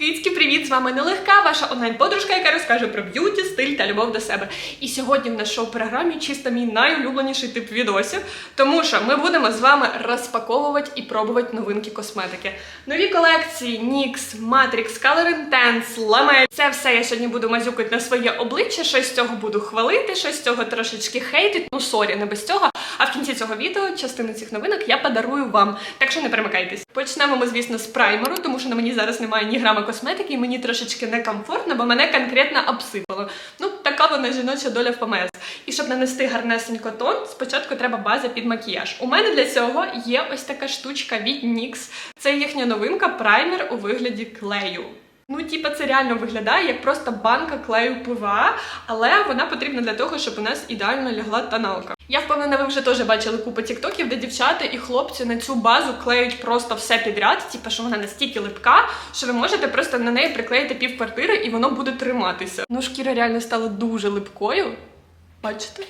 Кицьки, привіт! З вами нелегка, ваша онлайн-подружка, яка розкаже про б'юті, стиль та любов до себе. І сьогодні в нашій шоу-програмі чисто мій найулюбленіший тип відосів, тому що ми будемо з вами розпаковувати і пробувати новинки косметики. Нові колекції NYX, Matrix, Color Intense, Lamel. Це все я сьогодні буду мазюкати на своє обличчя. Щось з цього буду хвалити, щось з цього трошечки хейтити. Ну сорі, не без цього. А в кінці цього відео частину цих новинок я подарую вам. Так що не перемикайтесь. Почнемо ми, звісно, з праймеру, тому що на мені зараз немає ні грама косметики, і мені трошечки некомфортно, бо мене конкретно обсипало. Ну, така вона жіноча доля в ПМС. І щоб нанести гарнесенько тон, спочатку треба база під макіяж. У мене для цього є ось така штучка від NYX. Це їхня новинка праймер у вигляді клею. Ну, типа, це реально виглядає як просто банка клею ПВА, але вона потрібна для того, щоб у нас ідеально лягла тоналка. Я впевнена, ви вже теж бачили купу тіктоків, де дівчата і хлопці на цю базу клеють просто все підряд, типа, що вона настільки липка, що ви можете просто на неї приклеїти пів квартири і воно буде триматися. Ну, шкіра реально стала дуже липкою. Бачите?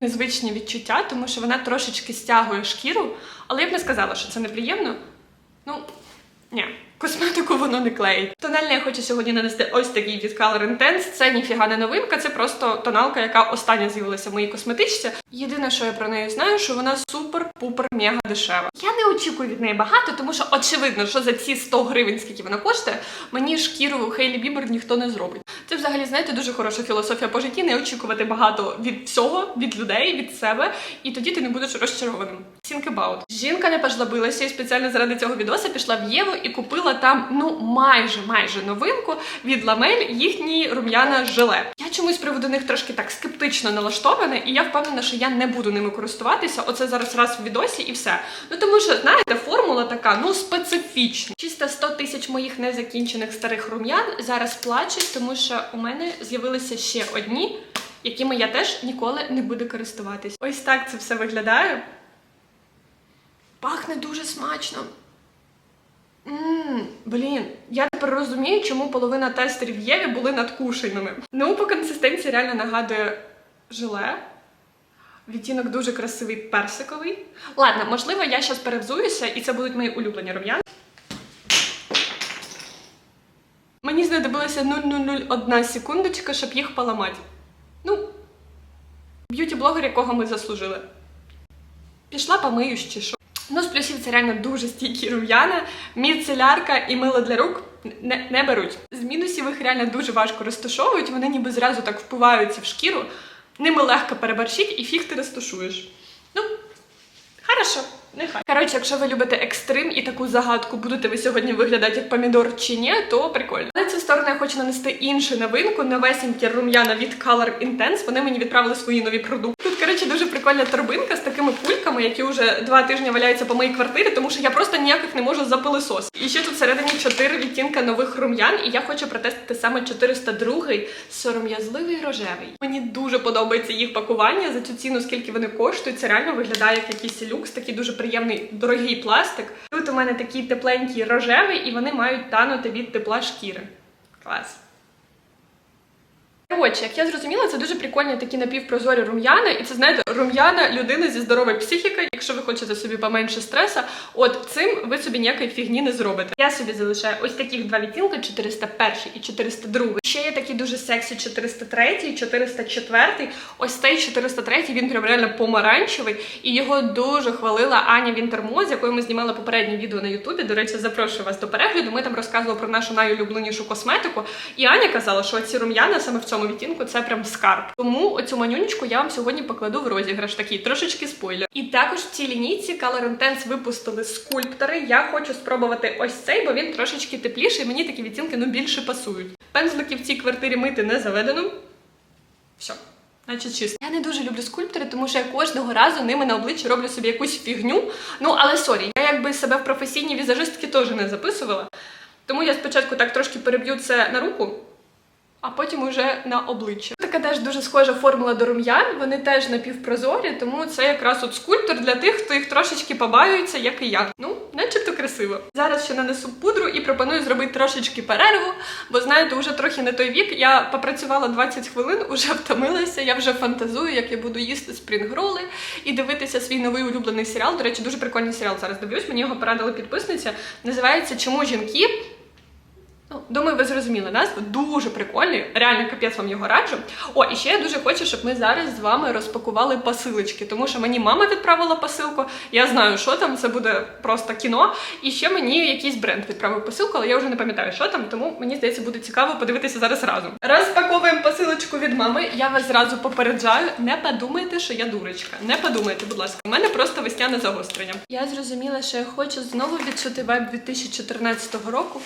Незвичні відчуття, тому що вона трошечки стягує шкіру, але я б не сказала, що це неприємно. Ну, ні. Косметику воно не клеїть. Тональне я хочу сьогодні нанести ось такий від Color Intense. Це ніфіга не новинка, це просто тоналка, яка остання з'явилася в моїй косметичці. Єдине, що я про неї знаю, що вона супер-пупер мега дешева. Я не очікую від неї багато, тому що очевидно, що за ці 100 гривень, скільки вона коштує, мені шкіру Хейлі Бібер ніхто не зробить. Це взагалі, знаєте, дуже хороша філософія по житті, не очікувати багато від всього, від людей, від себе, і тоді ти не будеш розчарованим. Think about. Жінка не пожлобилася і спеціально заради цього відоса пішла в Єву і купила там ну майже майже новинку від Ламель їхній рум'яна желе. Я чомусь приводу них трошки так скептично налаштована, і я впевнена, що я не буду ними користуватися. Оце зараз раз в відосі і все. Ну тому що знаєте, формула така ну специфічна. Чисто 100 тисяч моїх незакінчених старих рум'ян зараз плачуть, тому що у мене з'явилися ще одні. Якими я теж ніколи не буду користуватись. Ось так це все виглядає. Пахне дуже смачно. Ммм, блін, я тепер розумію, чому половина тестерів Єві були надкушеними. Ну, по консистенції реально нагадує желе. Відтінок дуже красивий персиковий. Ладно, можливо, я зараз перевзуюся, і це будуть мої улюблені рум'яни. Мені знадобилося 0,001 секундочка, щоб їх поламати. Ну, б'юті-блогер, якого ми заслужили. Пішла помиюсь чи що. Ну, з плюсів це реально дуже стійкі рум'яна, міцелярка і мило для рук не, не беруть. З мінусів їх реально дуже важко розташовують, вони ніби зразу так впиваються в шкіру, ними легко переборщить і фіг ти розташуєш. Ну, хорошо. Нехай. Коротше, якщо ви любите екстрим і таку загадку, будете ви сьогодні виглядати як помідор чи ні, то прикольно. На цю сторону я хочу нанести іншу новинку, новесенькі рум'яна від Color Intense. Вони мені відправили свої нові продукти. Тут, коротше, дуже прикольна торбинка з такими пульками, які вже два тижні валяються по моїй квартирі, тому що я просто ніяких не можу запилисосити. І ще тут всередині чотири відтінка нових рум'ян, і я хочу протестити саме 402-й сором'язливий рожевий. Мені дуже подобається їх пакування за цю ціну, скільки вони коштують. Це реально виглядає як якийсь люкс, такий дуже приємний дорогий пластик. Тут у мене такі тепленькі рожеві, і вони мають танути від тепла шкіри. Клас. Коротше, як я зрозуміла, це дуже прикольні такі напівпрозорі рум'яна, і це знаєте, рум'яна людини зі здоровою психікою. Якщо ви хочете собі поменше стреса, от цим ви собі ніякої фігні не зробите. Я собі залишаю ось таких два відтінки: 401 і 402. Ще є такі дуже сексі 403 і 404. Ось цей 403, він прям реально помаранчевий, і його дуже хвалила Аня Вінтермо, з якою ми знімали попереднє відео на Ютубі. До речі, запрошую вас до перегляду. Ми там розказували про нашу найулюбленішу косметику. І Аня казала, що ці рум'яна саме в цьому відтінку це прям скарб. Тому оцю манюнечку я вам сьогодні покладу в розіграш. Такий трошечки спойлер. І також в цій лінійці Color Intense випустили скульптори. Я хочу спробувати ось цей, бо він трошечки тепліший. Мені такі відтінки ну більше пасують. Пензлики в цій квартирі мити не заведено. Все. Значить, чисто. Я не дуже люблю скульптори, тому що я кожного разу ними на обличчі роблю собі якусь фігню. Ну, але сорі, я якби себе в професійній візажистки теж не записувала. Тому я спочатку так трошки переб'ю це на руку, а потім уже на обличчя. Така теж дуже схожа формула до рум'ян, вони теж напівпрозорі, тому це якраз от скульптор для тих, хто їх трошечки побаюється, як і я. Ну, начебто красиво. Зараз ще нанесу пудру і пропоную зробити трошечки перерву, бо знаєте, вже трохи не той вік. Я попрацювала 20 хвилин, уже втомилася. Я вже фантазую, як я буду їсти спрінгроли і дивитися свій новий улюблений серіал. До речі, дуже прикольний серіал зараз дивлюсь. Мені його порадили підписниця. Називається Чому жінки Думаю, ви зрозуміли назву. Дуже прикольний. Реально капець вам його раджу. О, і ще я дуже хочу, щоб ми зараз з вами розпакували посилочки, тому що мені мама відправила посилку. Я знаю, що там. Це буде просто кіно. І ще мені якийсь бренд відправив посилку, але я вже не пам'ятаю, що там. Тому мені здається, буде цікаво подивитися зараз разом. Розпаковуємо посилочку від мами. Я вас зразу попереджаю. Не подумайте, що я дурочка. Не подумайте, будь ласка. У мене просто весняне загострення. Я зрозуміла, що я хочу знову відчути вайб 2014 року.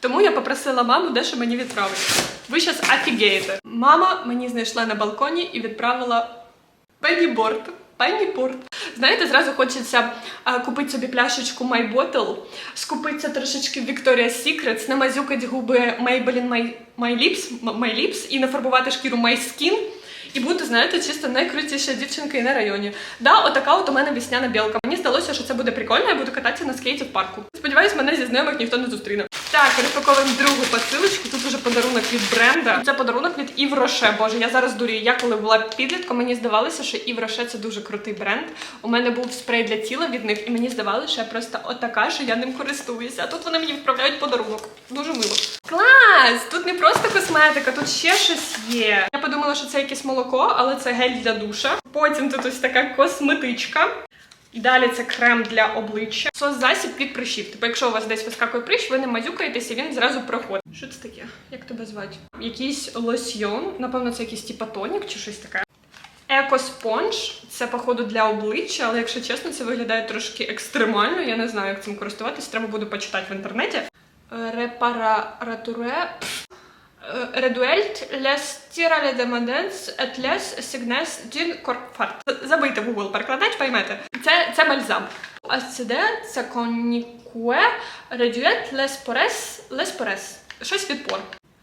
Тому я попросила маму дещо мені відправити. Ви зараз офігієте. Мама мені знайшла на балконі і відправила пенніборд. Пенніборд. Знаєте, зразу хочеться а, купити собі пляшечку My Bottle, скупитися трошечки Victoria's Secret, намазюкати губи Maybelline My, My Lips, My Lips і нафарбувати шкіру My Skin. І бути, знаєте, чисто найкрутіша дівчинка і на районі. Да, отака от у мене весняна білка. Мені здалося, що це буде прикольно, я буду кататися на скейті в парку. Сподіваюсь, мене зі знайомих ніхто не зустріне. Так, розпаковуємо другу посилочку. Тут уже подарунок від бренда. Це подарунок від Ів Роше. Боже, я зараз дурію. Я коли була підлітком, мені здавалося, що Ів Роше це дуже крутий бренд. У мене був спрей для тіла від них, і мені здавалося, що я просто отака, що я ним користуюся. А тут вони мені відправляють подарунок. Дуже мило. Клас! Тут не просто косметика, тут ще щось є. Я подумала, що це якесь молоко, але це гель для душа. Потім тут ось така косметичка. Далі це крем для обличчя. Сос-засіб від прищів. Типу, якщо у вас десь вискакує прищ, ви не мазюкаєтеся, він зразу проходить. Що це таке? Як тебе звати? Якийсь лосьйон. Напевно, це якийсь типа тонік чи щось таке. Екоспонж це, походу, для обличчя, але якщо чесно, це виглядає трошки екстремально. Я не знаю, як цим користуватись. Треба буде почитати в інтернеті. Репаратуре. Редуельт лес тірале демаденс ет лес сігнес d'une корфарт. Забийте Google перекладач, поймете. Це, це бальзам. Асциде це конікуе редюет лес порес лес порес. Щось від пор.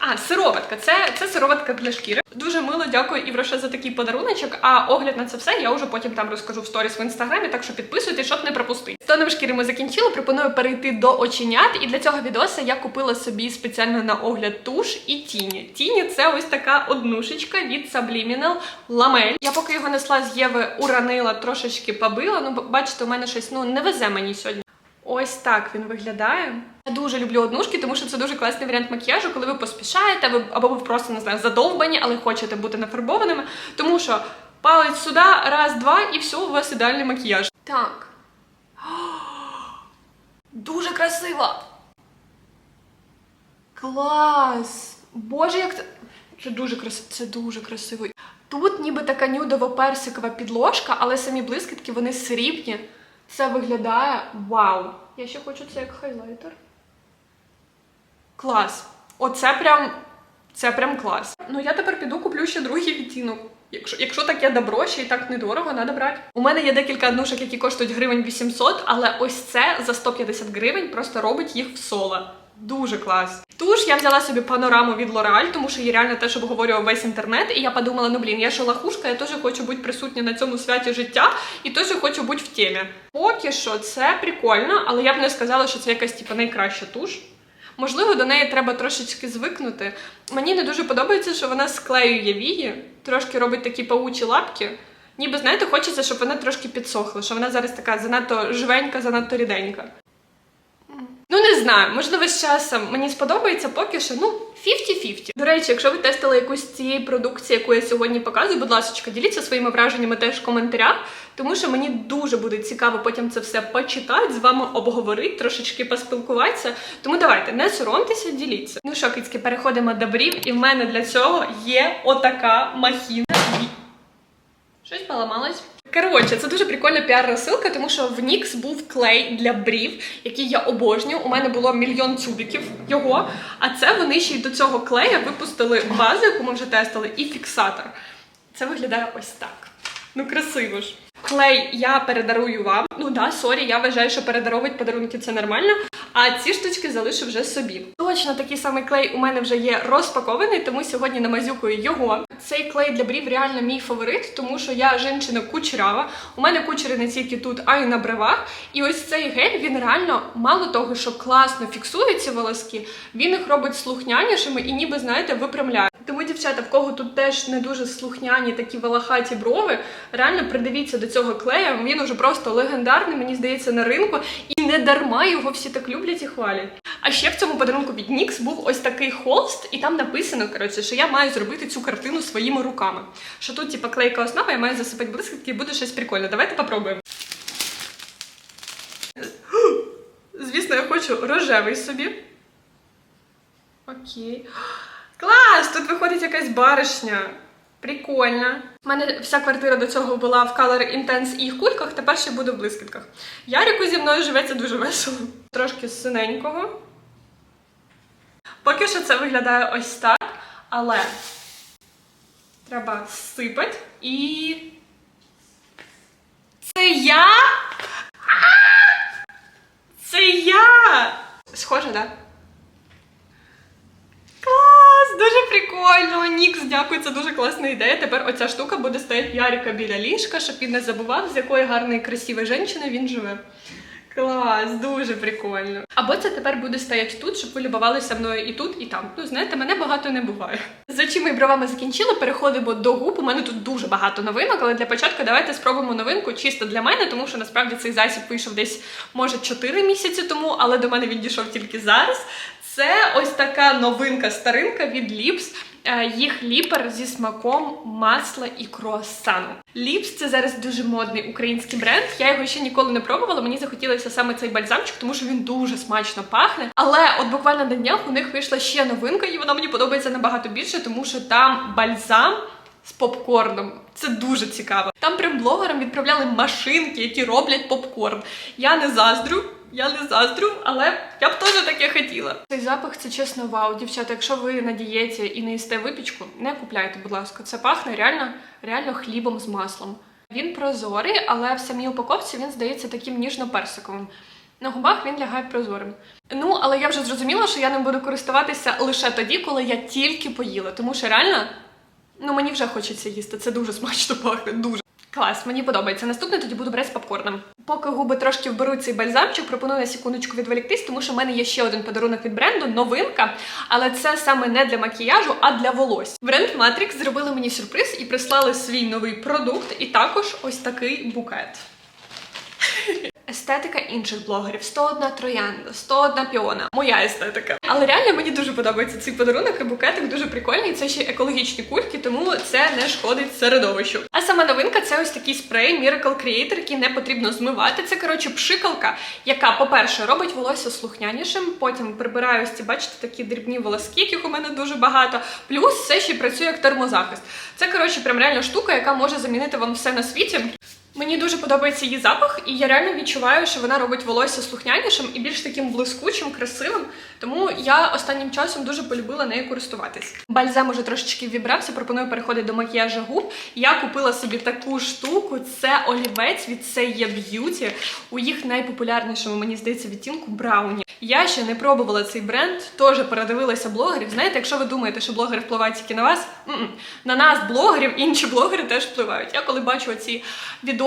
А, сироватка. Це, це сироватка для шкіри. Дуже мило дякую Івроше за такий подаруночок. А огляд на це все я вже потім там розкажу в сторіс в інстаграмі, так що підписуйтесь, щоб не пропустити. Тоном шкіри ми закінчили. Пропоную перейти до оченят. І для цього відоса я купила собі спеціально на огляд туш і тіні. Тіні це ось така однушечка від Subliminal Ламель. Я поки його несла з Єви, уранила, трошечки побила. Ну, бачите, у мене щось ну не везе мені сьогодні. Ось так він виглядає. Я дуже люблю однушки, тому що це дуже класний варіант макіяжу, коли ви поспішаєте, ви або ви просто не знаю, задовбані, але хочете бути нафарбованими. Тому що палець сюди, раз, два, і все, у вас ідеальний макіяж. Так. Дуже красиво. Клас! Боже, як це. Це дуже красиво. Це дуже красиво. Тут ніби така нюдово-персикова підложка, але самі блискітки вони срібні. Це виглядає вау. Я ще хочу це як хайлайтер. Клас. Оце прям. Це прям клас. Ну я тепер піду куплю ще другий відтінок. Якщо, якщо таке добро, ще й так недорого, треба брати. У мене є декілька однушок, які коштують гривень 800, але ось це за 150 гривень просто робить їх в соло. Дуже клас. Туш я взяла собі панораму від L'Oreal, тому що її реально теж обговорював весь інтернет. І я подумала, ну блін, я ж лахушка, я теж хочу бути присутня на цьому святі життя і теж хочу бути в темі. Поки що це прикольно, але я б не сказала, що це якась типу, найкраща туш. Можливо, до неї треба трошечки звикнути. Мені не дуже подобається, що вона склеює вії, трошки робить такі паучі лапки. Ніби, знаєте, хочеться, щоб вона трошки підсохла, що вона зараз така занадто живенька, занадто ріденька. Ну, не знаю, можливо, з часом мені сподобається поки що, ну, 50-50. До речі, якщо ви тестили якусь цієї продукції, яку я сьогодні показую, будь ласка, діліться своїми враженнями теж в коментарях, тому що мені дуже буде цікаво потім це все почитати, з вами обговорити, трошечки поспілкуватися. Тому давайте, не соромтеся, діліться. Ну що, кицьки, переходимо до брів, і в мене для цього є отака махіна. Щось поламалось. Коротше, це дуже прикольна піар-розсилка, тому що в Нікс був клей для брів, який я обожнюю. У мене було мільйон тюбиків його. А це вони ще й до цього клея випустили базу, яку ми вже тестили, і фіксатор. Це виглядає ось так. Ну, красиво ж. Клей я передарую вам. Ну да, сорі, я вважаю, що передаровувати подарунки це нормально. А ці штучки залишу вже собі. Точно такий самий клей у мене вже є розпакований, тому сьогодні намазюкую його. Цей клей для брів реально мій фаворит, тому що я жінчина кучерява. У мене кучери не тільки тут, а й на бривах. І ось цей гель він реально мало того, що класно фіксує ці волоски, він їх робить слухнянішими і ніби знаєте випрямляє. Тому, дівчата, в кого тут теж не дуже слухняні такі волохаті брови, реально придивіться до цього клея. Він уже просто легендарний, мені здається, на ринку, і не дарма його всі так люблять і хвалять. А ще в цьому подарунку від NYX був ось такий холст, і там написано, коротше, що я маю зробити цю картину своїми руками. Що тут, типа, клейка основа, я маю засипати блискітки і буде щось прикольне. Давайте попробуємо. Звісно, я хочу рожевий собі. Окей. Клас! Тут виходить якась баришня. Прикольно. У мене вся квартира до цього була в Color Intense і їх кульках, тепер ще буде в блискітках. Ярику зі мною живеться дуже весело. Трошки синенького. Поки що це виглядає ось так, але треба сипати і. Це я? Це я! Схоже, так? Да? Клас! Дуже прикольно! Нікс, дякую, це дуже класна ідея. Тепер оця штука буде стояти Ярика біля ліжка, щоб він не забував, з якої гарної красивої жінки він живе. Клас, дуже прикольно. Або це тепер буде стояти тут, щоб ви любувалися мною і тут, і там. Ну, знаєте, мене багато не буває. За чим ми бровами закінчили, переходимо до губ. У мене тут дуже багато новинок, але для початку давайте спробуємо новинку чисто для мене, тому що насправді цей засіб вийшов десь, може, 4 місяці тому, але до мене він дійшов тільки зараз. Це ось така новинка-старинка від Lips. Е, Їх ліпер зі смаком масла і круасану. Ліпс це зараз дуже модний український бренд. Я його ще ніколи не пробувала. Мені захотілося саме цей бальзамчик, тому що він дуже смачно пахне. Але от буквально на днях у них вийшла ще новинка, і вона мені подобається набагато більше, тому що там бальзам з попкорном. Це дуже цікаво. Там прям блогерам відправляли машинки, які роблять попкорн. Я не заздрю. Я не заздрю, але я б теж таке хотіла. Цей запах це чесно вау. Дівчата, якщо ви на дієті і не їсте випічку, не купляйте, будь ласка. Це пахне реально, реально хлібом з маслом. Він прозорий, але в самій упаковці він здається таким ніжно-персиковим. На губах він лягає прозорим. Ну, але я вже зрозуміла, що я ним буду користуватися лише тоді, коли я тільки поїла. Тому що реально, ну мені вже хочеться їсти. Це дуже смачно пахне. Дуже. Клас, мені подобається. Наступне тоді буду брати з попкорном. Поки губи трошки вберуть цей бальзамчик, пропоную на секундочку відволіктись, тому що в мене є ще один подарунок від бренду, новинка, але це саме не для макіяжу, а для волосся. Бренд Matrix зробили мені сюрприз і прислали свій новий продукт, і також ось такий букет. Естетика інших блогерів 101 троянда, 101 піона. Моя естетика. Але реально мені дуже подобається цей подарунок і букетик дуже прикольний. Це ще екологічні кульки, тому це не шкодить середовищу. А сама новинка це ось такий спрей Miracle Creator, який не потрібно змивати. Це коротше пшикалка, яка, по-перше, робить волосся слухнянішим. Потім прибираю ось ці, бачите, такі дрібні волоски, яких у мене дуже багато. Плюс це ще працює як термозахист. Це коротше прям реально штука, яка може замінити вам все на світі. Мені дуже подобається її запах, і я реально відчуваю, що вона робить волосся слухнянішим і більш таким блискучим, красивим. Тому я останнім часом дуже полюбила нею користуватись. Бальзам уже трошечки вібрався, пропоную переходити до макіяжу губ. Я купила собі таку штуку. Це олівець від Seya Beauty. У їх найпопулярнішому, мені здається, відтінку Брауні. Я ще не пробувала цей бренд, теж передивилася блогерів. Знаєте, якщо ви думаєте, що блогери впливають тільки на вас, м-м. на нас, блогерів, інші блогери теж впливають. Я коли бачу ці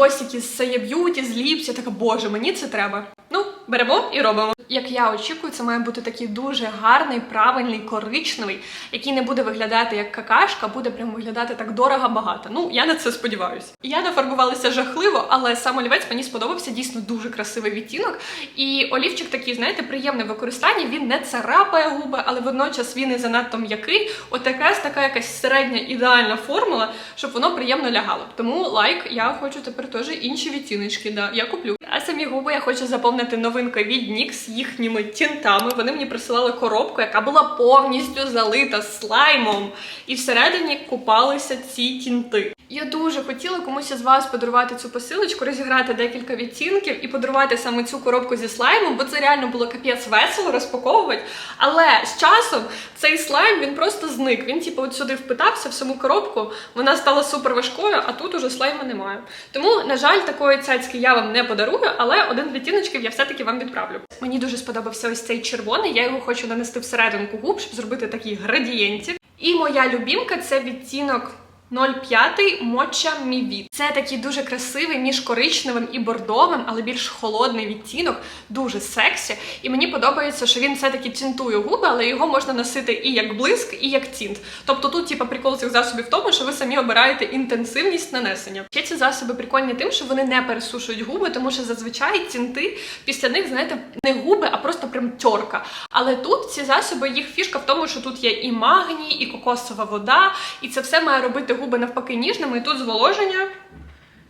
відосики з Seya Beauty, з Lips, я така, боже, мені це треба. Ну, беремо і робимо. Як я очікую, це має бути такий дуже гарний, правильний, коричневий, який не буде виглядати як какашка, буде прям виглядати так дорого багато. Ну, я на це сподіваюся. Я нафарбувалася жахливо, але сам олівець мені сподобався дійсно дуже красивий відтінок. І олівчик такий, знаєте, приємний в використанні. Він не царапає губи, але водночас він і занадто м'який. От якась така якась середня ідеальна формула, щоб воно приємно лягало. Тому лайк, я хочу тепер теж інші відтіночки. Да, я куплю. А самі губи я хочу заповнити новинкою від NYX з їхніми тінтами. Вони мені присилали коробку, яка була повністю залита слаймом. І всередині купалися ці тінти. Я дуже хотіла комусь із вас подарувати цю посилочку, розіграти декілька відтінків і подарувати саме цю коробку зі слаймом, бо це реально було капець весело розпаковувати. Але з часом цей слайм він просто зник. Він, типу, от сюди впитався в саму коробку. Вона стала супер важкою, а тут уже слайму немає. Тому, на жаль, такої цяцьки я вам не подарую, але один відтіночків я все-таки вам відправлю. Мені дуже сподобався ось цей червоний. Я його хочу нанести всерединку губ, щоб зробити такий градієнтів. І моя любімка це відтінок 05 Моча Міві. Це такий дуже красивий між коричневим і бордовим, але більш холодний відтінок, дуже сексі. І мені подобається, що він все-таки тінтує губи, але його можна носити і як блиск, і як тінт. Тобто тут, типа, прикол цих засобів в тому, що ви самі обираєте інтенсивність нанесення. Ще ці засоби прикольні тим, що вони не пересушують губи, тому що зазвичай тінти після них, знаєте, не губи, а просто прям тьорка. Але тут ці засоби, їх фішка в тому, що тут є і магній, і кокосова вода, і це все має робити губи навпаки ніжними. І тут зволоження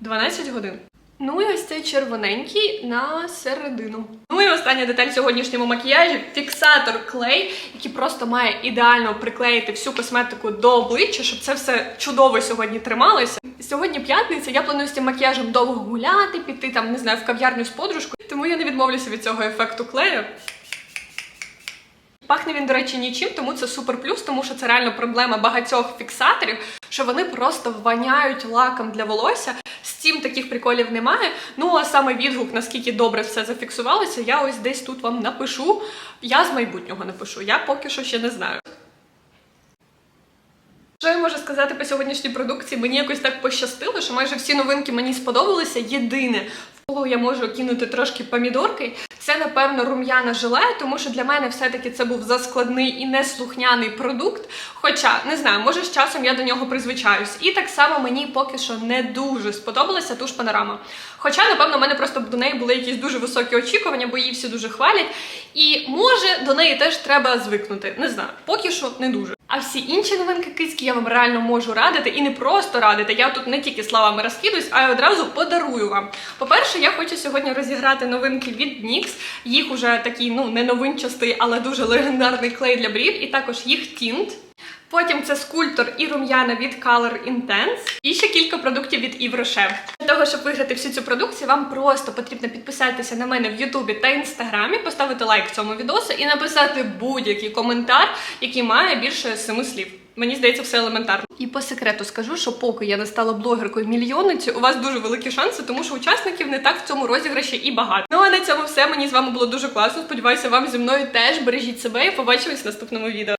12 годин. Ну і ось цей червоненький на середину. Ну і остання деталь сьогоднішньому макіяжі фіксатор клей, який просто має ідеально приклеїти всю косметику до обличчя, щоб це все чудово сьогодні трималося. Сьогодні п'ятниця, я планую з цим макіяжем довго гуляти, піти там, не знаю, в кав'ярню з подружкою, тому я не відмовлюся від цього ефекту клею. Пахне він, до речі, нічим, тому це супер плюс, тому що це реально проблема багатьох фіксаторів, що вони просто вваняють лаком для волосся. З цим таких приколів немає. Ну а саме відгук, наскільки добре все зафіксувалося, я ось десь тут вам напишу. Я з майбутнього напишу. Я поки що ще не знаю. Що я можу сказати по сьогоднішній продукції? Мені якось так пощастило, що майже всі новинки мені сподобалися. Єдине, я можу кинути трошки помідорки, це напевно рум'яна желе, тому що для мене все-таки це був заскладний і неслухняний продукт. Хоча не знаю, може з часом я до нього призвичаюсь. І так само мені поки що не дуже сподобалася туш панорама. Хоча, напевно, в мене просто до неї були якісь дуже високі очікування, бо її всі дуже хвалять. І може до неї теж треба звикнути. Не знаю, поки що не дуже. А всі інші новинки кицькі я вам реально можу радити і не просто радити. Я тут не тільки словами розкидуюсь, а й одразу подарую вам. По-перше, я хочу сьогодні розіграти новинки від NYX. Їх уже такий, ну не новинчастий, але дуже легендарний клей для брів, і також їх тінт. Потім це скульптор і рум'яна від Color Intense. І ще кілька продуктів від Rocher. Для того, щоб виграти всю цю продукцію, вам просто потрібно підписатися на мене в Ютубі та Інстаграмі, поставити лайк цьому відосу і написати будь-який коментар, який має більше семи слів. Мені здається, все елементарно. І по секрету скажу, що поки я не стала блогеркою мільйонницю, у вас дуже великі шанси, тому що учасників не так в цьому розіграші і багато. Ну а на цьому все. Мені з вами було дуже класно. Сподіваюся, вам зі мною теж бережіть себе і побачимось в наступному відео.